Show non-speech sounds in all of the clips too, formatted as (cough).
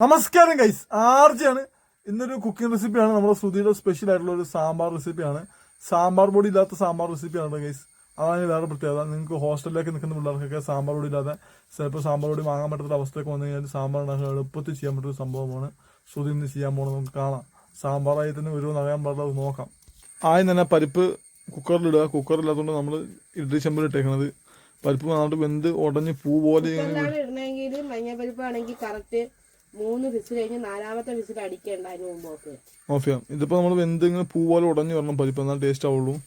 നമസ്കാരം ഗൈസ് ആർജിയാണ് ഇന്നൊരു കുക്കിംഗ് റെസിപ്പിയാണ് നമ്മുടെ ശ്രുതിയുടെ സ്പെഷ്യൽ ആയിട്ടുള്ള ഒരു സാമ്പാർ റെസിപ്പിയാണ് സാമ്പാർ പൊടി ഇല്ലാത്ത സാമ്പാർ റെസിപ്പിയാണ് ഗൈസ് അതാണ് വേറെ പ്രത്യേകത. നിങ്ങൾക്ക് ഹോസ്റ്റലിലേക്ക് നിൽക്കുന്ന പിള്ളേർക്കൊക്കെ സാമ്പാർ പൊടി ഇല്ലാതെ ചിലപ്പോൾ സാമ്പാർ പൊടി വാങ്ങാൻ പറ്റാത്ത അവസ്ഥയൊക്കെ വന്നു കഴിഞ്ഞാൽ സാമ്പാർ ഉണ്ടാക്കാൻ എളുപ്പത്തിൽ ചെയ്യാൻ പറ്റുന്ന സംഭവമാണ് ശ്രുതി ഇന്ന് ചെയ്യാൻ പോകുന്നത് നമുക്ക് കാണാം. സാമ്പാറായി തന്നെ ഒരു നിറയാൻ പാടില്ല നോക്കാം. ആദ്യം തന്നെ പരിപ്പ് കുക്കറിലിടുക കുക്കറില്ലാത്തതുകൊണ്ട് നമ്മൾ ഇഡ്ഡലി ചെമ്പിൽ ഇട്ടേക്കണത്. പരിപ്പ് നന്നായിട്ട് വെന്ത് ഉടഞ്ഞ് പൂ പോലെ മഞ്ഞ ആണെങ്കിൽ കറക്റ്റ് മൂന്ന് വിസിൽ കഴിഞ്ഞ് നാലാമത്തെ വിസിൽ അടിക്കേണ്ട അതിന് മുമ്പ് ഓഫ്. ഓഫ് ചെയ്യാം നമ്മൾ വെന്ത് പൂ പോലെ ഉടഞ്ഞു വരണം. പരിപ്പ് എന്നാൽ ടേസ്റ്റ് ആവുള്ളൂ.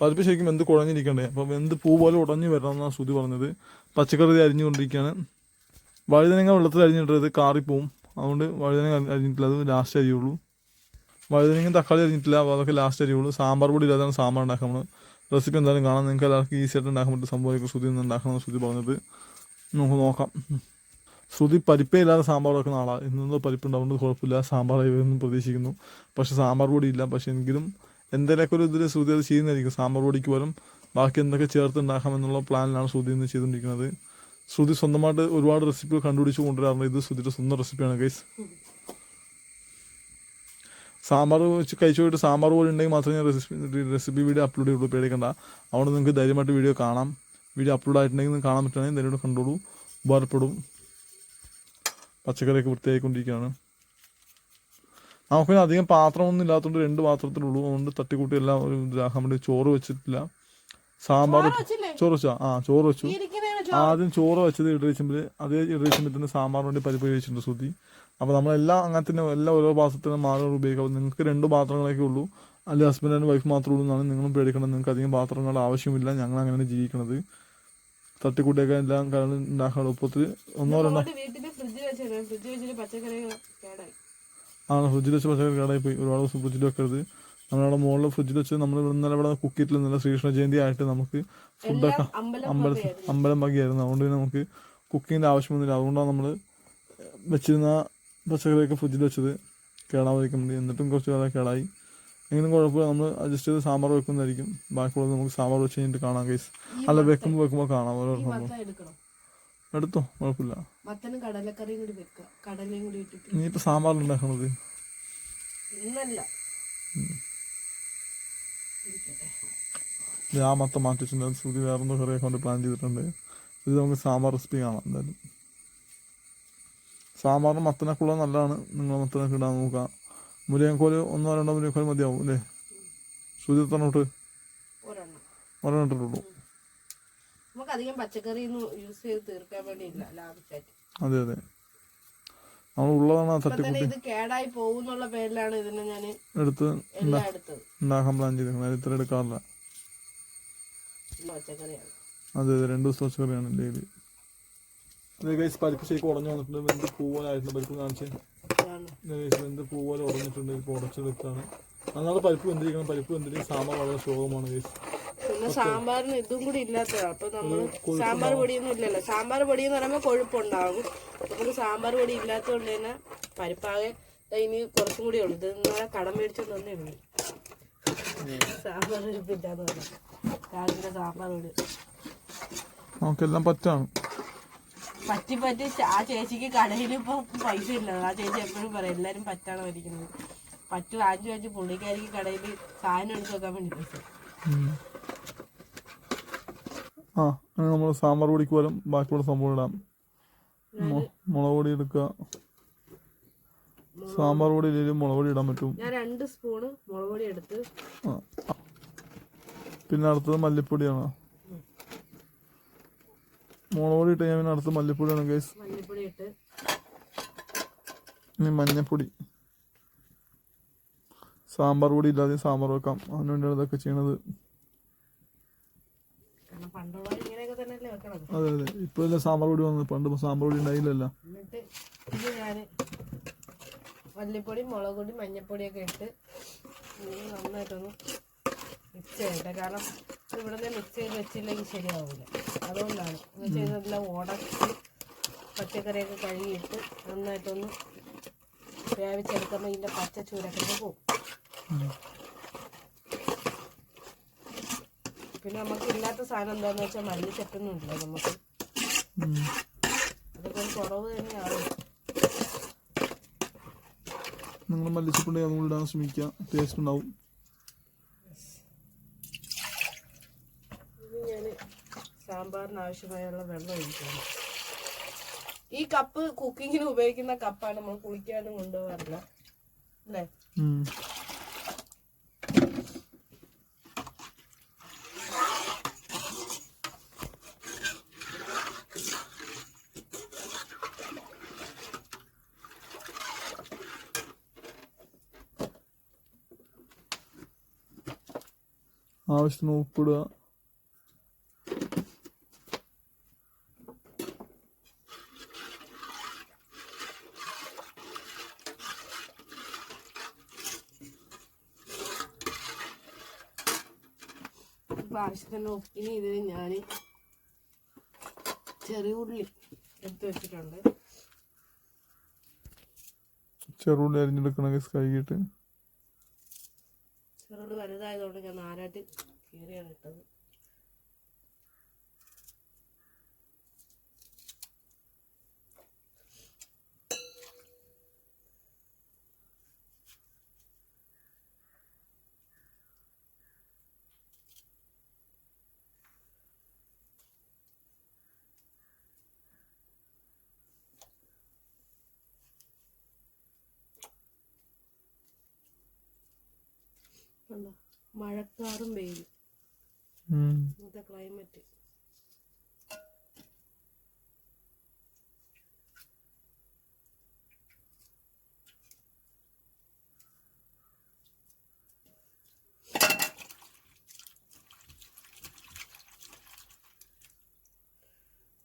പരിപ്പ് ശരിക്കും വെന്ത് കുഴഞ്ഞിരിക്കണ്ടേ? അപ്പോൾ വെന്ത് പൂ പോലെ ഉടഞ്ഞു വരണം എന്നാണ് ശ്രുതി പറഞ്ഞത്. പച്ചക്കറി അരിഞ്ഞുകൊണ്ടിരിക്കുകയാണ് വഴുതനങ്ങ വെള്ളത്തിൽ അരിഞ്ഞിട്ടത് കാറിപ്പോവും. അതുകൊണ്ട് വഴുതനങ്ങ അരി- അരിഞ്ഞിട്ടില്ല. അത് ലാസ്റ്റ് അരിയുള്ളൂ. വഴുതനങ്ങ തക്കാളി അരിഞ്ഞിട്ടില്ല. അപ്പോൾ അതൊക്കെ ലാസ്റ്റ് അരിയുള്ളൂ. സാമ്പാർ പൊടി ഇല്ലാതാണ് സാമ്പാർ ഉണ്ടാക്കാൻ നമ്മൾ റെസിപ്പി എന്തായാലും കാണാം. നിങ്ങൾക്ക് എല്ലാവർക്കും ഈസി ആയിട്ട് ഉണ്ടാക്കാൻ പറ്റുന്ന സംഭവമൊക്കെ ശ്രുതി ഉണ്ടാക്കണം ശ്രുതി പറഞ്ഞത്. നമുക്ക് നോക്കാം. ശ്രുതി പരിപ്പേ ഇല്ലാതെ സാമ്പാർ വെക്കുന്ന ആളാണ് ഇന്നൊന്നും പരിപ്പ് ഉണ്ടാവുന്നത് കുഴപ്പമില്ല. സാമ്പാറായി വരുമെന്ന് പ്രതീക്ഷിക്കുന്നു. പക്ഷേ സാമ്പാർ പൊടി ഇല്ല. പക്ഷെ എങ്കിലും എന്തെങ്കിലുമൊക്കെ ഒരു ഇതിൽ ശ്രുതി അത് ചെയ്യുന്നതായിരിക്കും. സാമ്പാർ പൊടിക്ക് പോലും ബാക്കി എന്തൊക്കെ ചേർത്ത് ഉണ്ടാക്കാം എന്നുള്ള പ്ലാനിലാണ് ശ്രുതി ഇന്ന് ചെയ്തുകൊണ്ടിരിക്കുന്നത്. ശ്രുതി സ്വന്തമായിട്ട് ഒരുപാട് റെസിപ്പികൾ കണ്ടുപിടിച്ച് കൊണ്ടുവരാറുണ്ട്. ഇത് ശ്രുതിയുടെ സ്വന്തം റെസിപ്പിയാണ് ഗൈസ് സാമ്പാർ വെച്ച് കഴിച്ചു പോയിട്ട് സാമ്പാർ പോലെ ഉണ്ടെങ്കിൽ മാത്രമേ ഞാൻ റെസിപ്പി റെസിപ്പി വീഡിയോ അപ്ലോഡ് ചെയ്യുള്ളൂ പേടിക്കണ്ട. അതുകൊണ്ട് നിങ്ങൾക്ക് ധൈര്യമായിട്ട് വീഡിയോ കാണാം. വീഡിയോ അപ്ലോഡ് ആയിട്ടുണ്ടെങ്കിൽ കാണാൻ പറ്റുകയാണെങ്കിൽ ധൈര്യമായിട്ട് കണ്ടോളൂ. ഉപകാരപ്പെടും. പച്ചക്കറിയൊക്കെ വൃത്തിയായിക്കൊണ്ടിരിക്കുകയാണ്. നമുക്ക് പിന്നെ അധികം പാത്രമൊന്നും ഇല്ലാത്തതുകൊണ്ട് രണ്ട് പാത്രത്തിലുള്ളൂ. അതുകൊണ്ട് തട്ടിക്കൂട്ടി എല്ലാം ഒരു ഇതാക്കാൻ വേണ്ടി ചോറ് വെച്ചിട്ടില്ല. സാമ്പാർ ചോറ്? വെച്ചാ? ആ ചോറ് വെച്ചു. ആദ്യം ചോറ് വെച്ചത് ഇടറിച്ചുമ്പോൾ അതേ ഇടറിച്ചുമ്പോൾ തന്നെ സാമ്പാർ വേണ്ടി പരിപ്പ് കഴിച്ചിട്ടുണ്ട് സുതി അപ്പോൾ നമ്മളെല്ലാം അങ്ങനെ തന്നെ എല്ലാം ഓരോ പാത്രത്തിനും മാറി ഉപയോഗിക്കാം. നിങ്ങൾക്ക് രണ്ട് പാത്രങ്ങളൊക്കെ ഉള്ളൂ. അല്ലെങ്കിൽ ഹസ്ബൻഡ് ആൻഡ് വൈഫ് മാത്രമേ ഉള്ളൂ എന്നാണ് നിങ്ങളും പേടിക്കണം നിങ്ങൾക്ക് അധികം പാത്രങ്ങളുടെ ആവശ്യമില്ല. ഞങ്ങൾ അങ്ങനെ ജീവിക്കുന്നത്. തട്ടിക്കൂട്ടിയൊക്കെ എല്ലാം കാരണം ഉണ്ടാക്കാൻ എളുപ്പത്തിൽ. ഒന്നോ രണ്ടോ ആണ്? ഫ്രിഡ്ജിൽ വെച്ച് പച്ചക്കറി കേടായി പോയി ഒരുപാട് ദിവസം ഫ്രിഡ്ജിൽ വെക്കരുത്. നമ്മളവിടെ മുകളിൽ ഫ്രിഡ്ജിൽ വെച്ച് നമ്മൾ ഇന്നലെ ഇവിടെ കുക്ക് ചെയ്തിട്ടില്ല ഇന്നലെ ശ്രീകൃഷ്ണ ജയന്തി ആയിട്ട് നമുക്ക് ഫുഡൊക്കെ എല്ലാം അമ്പലം. അമ്പലം അതുകൊണ്ട് തന്നെ നമുക്ക് കുക്കിങ്ങിന്റെ ആവശ്യമൊന്നുമില്ല. അതുകൊണ്ടാണ് നമ്മൾ വെച്ചിരുന്ന പച്ചക്കറിയൊക്കെ ഫ്രിഡ്ജിൽ വെച്ചത് കേടാവാതിരിക്കാൻ വേണ്ടി. എന്നിട്ടും കുറച്ച് കാലം കേടായി. എങ്കിലും കുഴപ്പമില്ല. നമ്മൾ അഡ്ജസ്റ്റ് ചെയ്ത് സാമ്പാർ വെക്കുന്നതായിരിക്കും. ബാക്കിയുള്ളത് നമുക്ക് സാമ്പാർ വെച്ച് കഴിഞ്ഞിട്ട് കാണാം കേസ് അല്ല വെക്കുമ്പോൾ വെക്കുമ്പോൾ കാണാം. ഓരോ സംഭവം. എടുത്തോ? കുഴപ്പമില്ല. നീ ഇനിയിപ്പോൾ സാമ്പാർ ഉണ്ടാക്കണത്? ആ മൊത്തം മാറ്റിച്ചിട്ടുണ്ട് ശ്രുതി വേറൊന്നും കറിയൊക്കെ കൊണ്ട് പ്ലാൻ ചെയ്തിട്ടുണ്ട്. ഇത് നമുക്ക് സാമ്പാർ റെസിപ്പി കാണാം എന്തായാലും. സാമ്പാറിന് മത്തനൊക്കെ ഉള്ളത് നല്ലതാണ്. നിങ്ങൾ മത്തനൊക്കെ ഇടാൻ നോക്കുക മുരിയങ്കോൽ ഒന്നോ രണ്ടോ മുരിയങ്കോൽ മതിയാവും അല്ലേ? സൂചി തന്നോട്ട് ഒരെണ്ണം. ഇട്ടിട്ടുള്ളൂ. പച്ചക്കറി യൂസ് ചെയ്ത് തീർക്കാൻ വേണ്ടിയില്ല ലാഭിച്ചായിട്ട്. അതെ അതെ. നമ്മൾ ഉള്ളതാണ് തട്ടിക്കൂട്ടി. ഇത് കേടായി പോകുന്നുള്ള പേരിലാണ് ഇതിനെ ഞാൻ എടുത്ത് ഉണ്ടാക്കാൻ പ്ലാൻ ചെയ്തേക്കുന്നത്. ഇത്ര എടുക്കാറില്ല. ഉള്ള പച്ചക്കറിയാണ്. അതെ അതെ. രണ്ട് ദിവസം പച്ചക്കറിയാണ് ഡെയിലി അതെ ഗൈസ് പരിപ്പ് ശരിക്കും ഉടഞ്ഞു വന്നിട്ടുണ്ട്. വെന്ത് പരിപ്പ് കാണിച്ച്. വെന്ത് പൂ പോലെ ഉറഞ്ഞിട്ടുണ്ട് ഇപ്പോൾ ഉടച്ചെടുത്താണ് നന്നായിട്ട് പരിപ്പ് വെന്തിരിക്കണം പരിപ്പ് വെന്തിരിക്കും സാമ്പാർ വളരെ ശോകമാണ് ഗൈസ് പിന്നെ സാമ്പാറിന് ഇതും കൂടി ഇല്ലാത്തതാണ് അപ്പൊ നമ്മൾ സാമ്പാർ പൊടിയൊന്നും ഇല്ലല്ലോ. സാമ്പാർ പൊടി എന്ന് പറയുമ്പോൾ കൊഴുപ്പുണ്ടാകും നമുക്ക് സാമ്പാർ പൊടി ഇല്ലാത്തതുകൊണ്ട് തന്നെ പരിപ്പാകെ ഇനി കുറച്ചും കൂടി ഉള്ളു. ഇത് ഇന്നലെ കടം മേടിച്ചോണ്ട് തന്നെ ഉള്ളൂ. സാമ്പാർ പരിപ്പില്ലാന്ന് പറഞ്ഞു. രാവിലെ സാമ്പാർ പൊടി. നമുക്കെല്ലാം പറ്റാണ് പറ്റി പറ്റി ആ ചേച്ചിക്ക് കടയിൽ ഇപ്പൊ പൈസ ഇല്ല. ആ ചേച്ചി എപ്പോഴും പറയും എല്ലാരും പറ്റാണ് ഇരിക്കുന്നത് പറ്റു ആഞ്ചു ആഞ്ചു പുള്ളിക്കാരിക്ക് കടയിൽ സാധനം എടുത്തു വെക്കാൻ വേണ്ടി പൈസ. ആ നമ്മൾ സാമ്പാർ പൊടിക്ക് പോലും ബാക്കിയുള്ള സംഭവം ഇടാം. മുളക് പൊടി എടുക്കുക സാമ്പാർ പൊടി ഇല്ലെങ്കിലും മുളക് പൊടി ഇടാൻ പറ്റും. ഞാൻ രണ്ട് സ്പൂണ് മുളക് പൊടി എടുത്ത് പിന്നെ അടുത്തത് മല്ലിപ്പൊടിയാണ്. മുളക് പൊടി ഇട്ട് ഞാൻ പിന്നെ അടുത്ത് മല്ലിപ്പൊടിയാണ് ഗൈസ് മല്ലിപ്പൊടി ഇട്ട് ഇനി മഞ്ഞപ്പൊടി. സാമ്പാർ പൊടി ഇല്ലാതെ സാമ്പാർ വെക്കാം. അതിന് വേണ്ടിയാണ് ഇതൊക്കെ ചെയ്യണത്. അതെ അതെ. ഇപ്പോൾ ഇല്ല സാമ്പാർ പൊടി വന്നത് പണ്ട് സാമ്പാർ പൊടി ഉണ്ടായില്ലല്ലോ. മല്ലിപ്പൊടി മുളക് പൊടി മഞ്ഞപ്പൊടിയൊക്കെ ഇട്ട് നന്നായിട്ടൊന്ന് മിക്സ് ചെയ്യട്ടെ. കാരണം ഇത് ഇവിടെ നിന്ന് മിക്സ് ചെയ്ത് വെച്ചില്ലെങ്കിൽ ശരിയാവില്ല അതുകൊണ്ടാണ് എന്ന് വെച്ചാൽ ഇതെല്ലാം ഉടച്ച് പച്ചക്കറിയൊക്കെ കഴുകിയിട്ട് നന്നായിട്ടൊന്ന് വേവിച്ചെടുക്കുമ്പോൾ ഇതിന്റെ പച്ച ചൂരൊക്കെ പോകും പിന്നെ നമുക്ക് ഇല്ലാത്ത സാധനം എന്താണെന്ന് വെച്ചാൽ മല്ലിച്ചപ്പൊന്നും ഇല്ല നമുക്ക്. അതൊക്കെ ഒരു കുറവ് തന്നെയാണ്. നിങ്ങൾ മല്ലിച്ചപ്പുണ്ടെങ്കിൽ അതുകൊണ്ട് ഇടാൻ ശ്രമിക്കുക. ടേസ്റ്റ് ഉണ്ടാവും ഇനി ഞാൻ സാമ്പാറിന് ആവശ്യമായുള്ള വെള്ളം ഒഴിക്കണം. ഈ കപ്പ് കുക്കിങ്ങിന് ഉപയോഗിക്കുന്ന കപ്പാണ് നമ്മൾ കുളിക്കാനും കൊണ്ടുപോകാറില്ല. അല്ലേ. ആവശ്യത്തിന് ഉപ്പിടുക. ഇപ്പൊ ആവശ്യത്തിന് ഉപ്പിന് ഇതിന് ഞാൻ ചെറിയ ഉള്ളി എടുത്തു വെച്ചിട്ടുണ്ട്. ചെറുള്ളി അരിഞ്ഞെടുക്കണ കഴുകിയിട്ട്. ചെറുത് വലുതായതുകൊണ്ട് ഞാൻ നാലായിട്ട് കീറിയാണ് ഇട്ടത്. കണ്ടോ മഴക്കാറും വെയിലും. ഇന്നത്തെ ക്ലൈമറ്റ്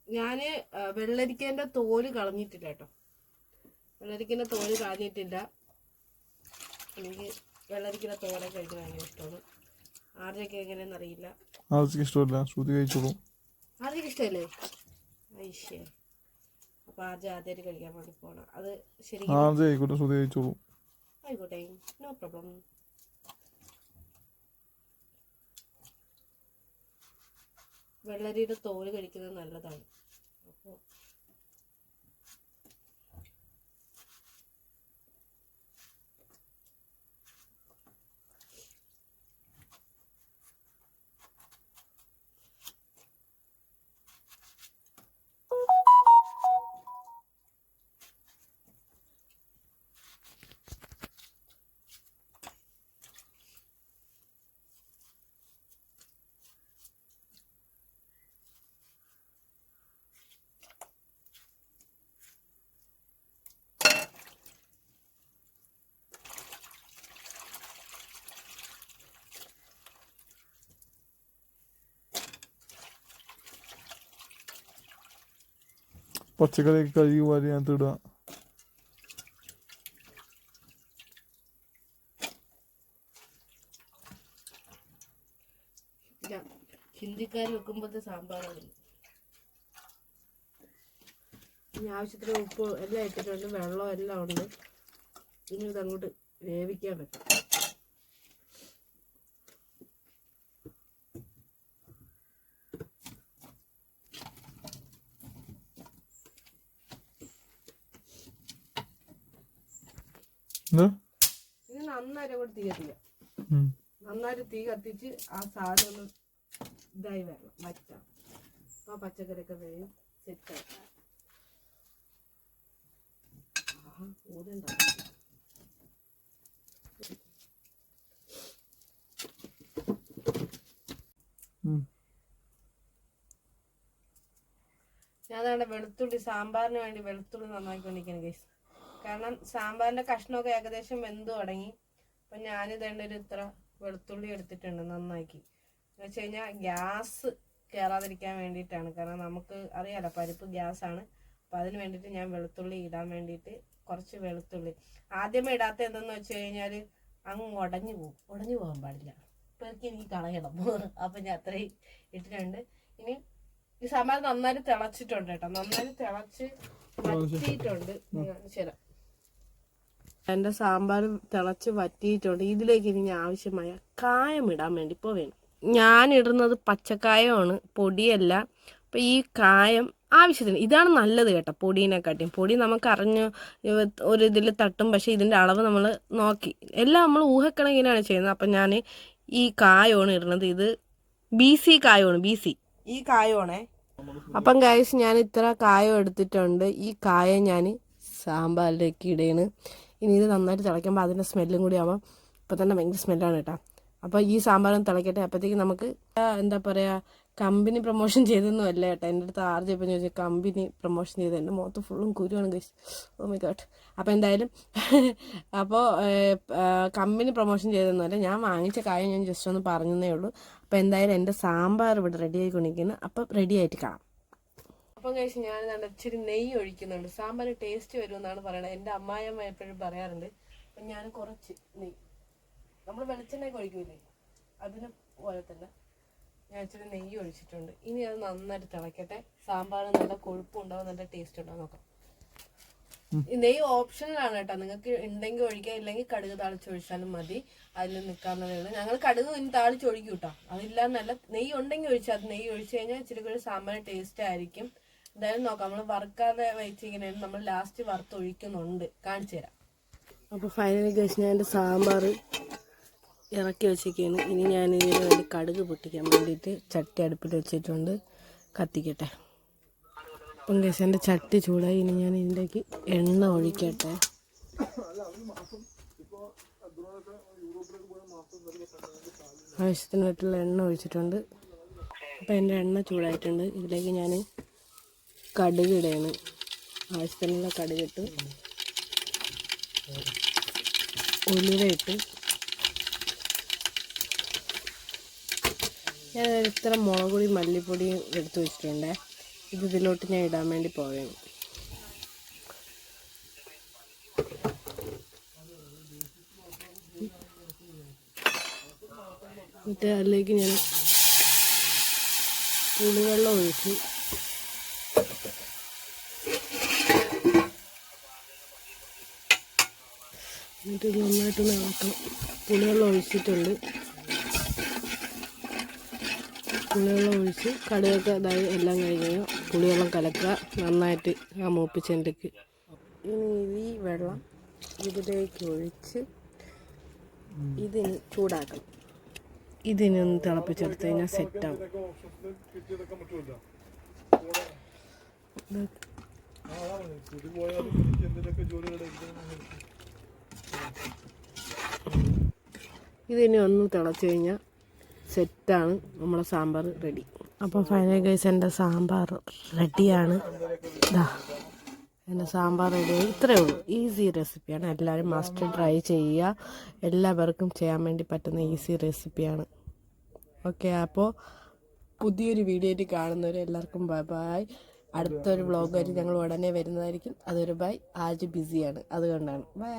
ഞാൻ ആ, വെള്ളരിക്കേന്റെ തോൽ കളഞ്ഞിട്ടില്ല കേട്ടോ. വെള്ളരിക്കേന്റെ തോൽ കളഞ്ഞിട്ടില്ല. എനിക്ക് വെള്ളരിക്കേന്റെ തോരൻ കഴിക്കാൻ ഭയങ്കര ഇഷ്ടമാണ്. ആരുടെയൊക്കെ എങ്ങനെയാണെന്ന് അറിയില്ല. ആർജയ്ക്ക് ഇഷ്ടമല്ല. ശ്രുതി കഴിച്ചോളൂ. ആർജയ്ക്ക് ഇഷ്ടമല്ലേ? ഐശ്യ അപ്പൊ ആർജ ആദ്യമായിട്ട് കഴിക്കാൻ വേണ്ടി പോണം അത് ശരിക്കും ആർജെ ആയിക്കോട്ടെ ശ്രുതി കഴിച്ചോളൂ. ആയിക്കോട്ടെ. No problem. വെള്ളരിയുടെ തോൽ കഴിക്കുന്നത് നല്ലതാണ് അപ്പോൾ പച്ചക്കറിയൊക്കെ കഴുകി വാരി അതിനകത്ത് ഇടുക. ഹിന്ദിക്കാരി വെക്കുമ്പോഴത്തെ സാമ്പാറാണ്. ഇനി ആവശ്യത്തിന് ഉപ്പ് എല്ലാം ഇട്ടിട്ടുണ്ട് വെള്ളം എല്ലാം ഉണ്ട്. ഇനി ഇത് അങ്ങോട്ട് വേവിക്കാൻ പറ്റും എന്താ ഇനി നന്നായിട്ട് അങ്ങോട്ട് തീ കത്തിക്കാം. ഉം. നന്നായിട്ട് തീ കത്തിച്ച് ആ സാധനം ഒന്ന് ഇതായി വരണം വറ്റാം. അപ്പോൾ ആ പച്ചക്കറിയൊക്കെ വേഗം സെറ്റായി ഊരുണ്ടാവും ഉം. ഞാൻ അതാണ് വെളുത്തുള്ളി സാമ്പാറിന് വേണ്ടി വെളുത്തുള്ളി നന്നാക്കിക്കൊണ്ടിരിക്കുന്നു ഗൈസ് കാരണം സാമ്പാറിന്റെ കഷ്ണമൊക്കെ ഏകദേശം വെന്ത് തുടങ്ങി. അപ്പൊ ഞാനിതേണ്ട ഒരു ഇത്ര വെളുത്തുള്ളി എടുത്തിട്ടുണ്ട് നന്നാക്കി. എന്ന് വെച്ച് കഴിഞ്ഞാൽ ഗ്യാസ് കയറാതിരിക്കാൻ വേണ്ടിയിട്ടാണ്. കാരണം നമുക്ക് അറിയാലോ പരിപ്പ് ഗ്യാസ് ആണ് അപ്പൊ അതിന് വേണ്ടിയിട്ട് ഞാൻ വെളുത്തുള്ളി ഇടാൻ വേണ്ടിയിട്ട് കുറച്ച് വെളുത്തുള്ളി. ആദ്യമേ ഇടാത്ത എന്തെന്ന് വെച്ച് കഴിഞ്ഞാൽ അങ്ങ് ഉടഞ്ഞു പോകും ഉടഞ്ഞു പോകാൻ പാടില്ല. പെറുക്കി എനിക്ക് കളയണം. (laughs) അപ്പൊ ഞാൻ അത്രയും ഇട്ടിട്ടുണ്ട്. ഇനി ഈ സാമ്പാർ നന്നായിട്ട് തിളച്ചിട്ടുണ്ട് കേട്ടോ. നന്നായിട്ട് തിളച്ച് വറ്റിയിട്ടുണ്ട്. ശരി. എന്റെ സാമ്പാർ തിളച്ച് വറ്റിയിട്ടുണ്ട്. ഇതിലേക്ക് ഇനി ആവശ്യമായ കായം ഇടാൻ വേണ്ടി ഇപ്പോൾ വേണം ഞാൻ ഇടുന്നത് പച്ചക്കായമാണ് പൊടിയല്ല. അപ്പം ഈ കായം ആവശ്യത്തിന് ഇതാണ് നല്ലത് കേട്ടോ പൊടീനെക്കാട്ടിയും. പൊടി നമുക്ക് അറിഞ്ഞ് ഒരു ഇതിൽ തട്ടും പക്ഷേ ഇതിന്റെ അളവ് നമ്മൾ നോക്കി. എല്ലാം നമ്മൾ ഊഹക്കണങ്ങനെയാണ് ചെയ്യുന്നത്. അപ്പം ഞാൻ ഈ കായമാണ് ഇടുന്നത്. ഇത് ബി സി കായമാണ് ബി സി ഈ കായമാണേ അപ്പം കായസ് ഞാൻ ഇത്ര കായം എടുത്തിട്ടുണ്ട്. ഈ കായം ഞാൻ സാമ്പാറിലേക്ക് ഇടയാണ് ഇനി ഇത് നന്നായിട്ട് തിളയ്ക്കുമ്പോൾ അതിന്റെ സ്മെല്ലും കൂടി ആവാം. ഇപ്പം തന്നെ ഭയങ്കര സ്മെല്ലാണ് കേട്ടോ. അപ്പോൾ ഈ സാമ്പാറും തിളയ്ക്കട്ടെ അപ്പോഴത്തേക്ക് നമുക്ക് എന്താ പറയുക കമ്പനി പ്രൊമോഷൻ ചെയ്തൊന്നും അല്ല കേട്ടോ. എന്റെ അടുത്ത് ആർജി ഇപ്പം ചോദിച്ചാൽ കമ്പനി പ്രൊമോഷൻ ചെയ്ത് എന്റെ മുഖത്ത് ഫുള്ളും കുരുവാണ് കഴിച്ചു ഓ മൈ ഗോഡ് അപ്പോൾ എന്തായാലും (laughs) അപ്പോൾ കമ്പനി പ്രൊമോഷൻ ചെയ്തൊന്നുമല്ല ഞാൻ വാങ്ങിച്ച കാര്യം ഞാൻ ജസ്റ്റ് ഒന്ന് പറഞ്ഞതേ ഉള്ളൂ. അപ്പോൾ എന്തായാലും എന്റെ സാമ്പാർ ഇവിടെ റെഡി ആയിക്കൊണ്ടിരിക്കുന്നു. അപ്പം റെഡി ആയിട്ട് കാണാം. അപ്പം കഴിച്ച് ഞാൻ നല്ല ഇച്ചിരി നെയ്യ് ഒഴിക്കുന്നുണ്ട്. സാമ്പാർ ടേസ്റ്റ് വരുമെന്നാണ് പറയണത്. എന്റെ അമ്മായിയമ്മ എപ്പോഴും പറയാറുണ്ട് അപ്പം ഞാൻ കുറച്ച് നെയ്യ്. നമ്മൾ വെളിച്ചെണ്ണയൊക്കെ ഒഴിക്കൂലേ? അതിന് പോലെ തന്നെ ഞാൻ ഇച്ചിരി നെയ്യ് ഒഴിച്ചിട്ടുണ്ട്. ഇനി അത് നന്നായിട്ട് തിളക്കട്ടെ. സാമ്പാർ നല്ല കൊഴുപ്പും ഉണ്ടാവും നല്ല ടേസ്റ്റ് ഉണ്ടാവും. നോക്കാം. നെയ്യ് ഓപ്ഷണലാണ് കേട്ടോ. നിങ്ങൾക്ക് ഉണ്ടെങ്കിൽ ഒഴിക്കാം ഇല്ലെങ്കിൽ കടുക് താളിച്ചൊഴിച്ചാലും മതി. അതിൽ നിൽക്കാവുന്നതേ ഉള്ളൂ ഞങ്ങൾ കടുക് ഇനി താളിച്ചൊഴിക്കും കേട്ടോ. അതില്ലാന്നല്ല നെയ്യ് ഉണ്ടെങ്കിൽ ഒഴിച്ചാൽ അത് നെയ്യ് ഒഴിച്ചു കഴിഞ്ഞാൽ ഇച്ചിരി കൂടി സാമ്പാർ ടേസ്റ്റ് ആയിരിക്കും. എന്തായാലും നോക്കാം. നമ്മൾ വറുക്കാതെ വെച്ചിങ്ങനെ നമ്മൾ ലാസ്റ്റ് വറുത്ത് ഒഴിക്കുന്നുണ്ട്. കാണിച്ചു തരാം. അപ്പോൾ ഫൈനലി കഴിച്ച് ഞാൻ എന്റെ സാമ്പാർ ഇറക്കി വെച്ചിരിക്കുകയാണ്. ഇനി ഞാൻ ഇതിന് വേണ്ടി കടുക് പൊട്ടിക്കാൻ വേണ്ടിയിട്ട് ചട്ടി അടുപ്പിൽ വെച്ചിട്ടുണ്ട്. കത്തിക്കട്ടെ. അപ്പം കേസ് എന്റെ ചട്ടി ചൂടായി. ഇനി ഞാൻ ഇതിലേക്ക് എണ്ണ ഒഴിക്കട്ടെ. ആവശ്യത്തിനായിട്ടുള്ള എണ്ണ ഒഴിച്ചിട്ടുണ്ട്. അപ്പം എന്റെ എണ്ണ ചൂടായിട്ടുണ്ട്. ഇതിലേക്ക് ഞാൻ കടുക് ഇടയാണ് ആവശ്യത്തിനുള്ള കടുക് ഇട്ട് ഉലുവ ഞാൻ ഇത്ര മുളക് പൊടി മല്ലിപ്പൊടിയും എടുത്തു വെച്ചിട്ടുണ്ട്. ഇത് ഇതിലോട്ട് ഞാൻ ഇടാൻ വേണ്ടി പോവുകയാണ്. എന്നിട്ട് അതിലേക്ക് ഞാൻ പുളിവെള്ളം ഒഴിച്ച് എന്നിട്ട് നന്നായിട്ട് നന്നായിട്ടൊന്ന് ഇളക്കണം. പുളിവെള്ളം ഒഴിച്ചിട്ടുണ്ട്. പുളിവെള്ളം ഒഴിച്ച് കടുകൊക്കെ ഇതായി എല്ലാം കഴിഞ്ഞ് പുളിവെള്ളം കലക്കുക. നന്നായിട്ട് ആ മൂപ്പിച്ചെണ്ടയ്ക്ക് ഇനി ഈ വെള്ളം ഇതിലേക്ക് ഒഴിച്ച് ഇതിന് ചൂടാക്കണം. ഇതിനൊന്ന് തിളപ്പിച്ചെടുത്ത് കഴിഞ്ഞാൽ സെറ്റാവും. ഇതിനി ഒന്ന് തിളച്ച് കഴിഞ്ഞാൽ സെറ്റാണ് നമ്മളെ സാമ്പാർ റെഡി. അപ്പോൾ ഫൈനൽ ഗൈസ് എന്റെ സാമ്പാർ റെഡിയാണ്. ഇതാ എന്റെ സാമ്പാർ റെഡി ഇത്രയേ ഉള്ളൂ. ഈസി റെസിപ്പിയാണ് എല്ലാവരും മസ്റ്റ് ട്രൈ ചെയ്യുക. എല്ലാവർക്കും ചെയ്യാൻ വേണ്ടി പറ്റുന്ന ഈസി റെസിപ്പിയാണ് ഓക്കെ അപ്പോൾ പുതിയൊരു വീഡിയോയിൽ കാണുന്നവർ എല്ലാവർക്കും ബൈ ബൈ അടുത്തൊരു വ്ളോഗായിട്ട് ഞങ്ങൾ ഉടനെ വരുന്നതായിരിക്കും. അതൊരു ബൈ ആജ് ബിസിയാണ് അതുകൊണ്ടാണ്. ബൈ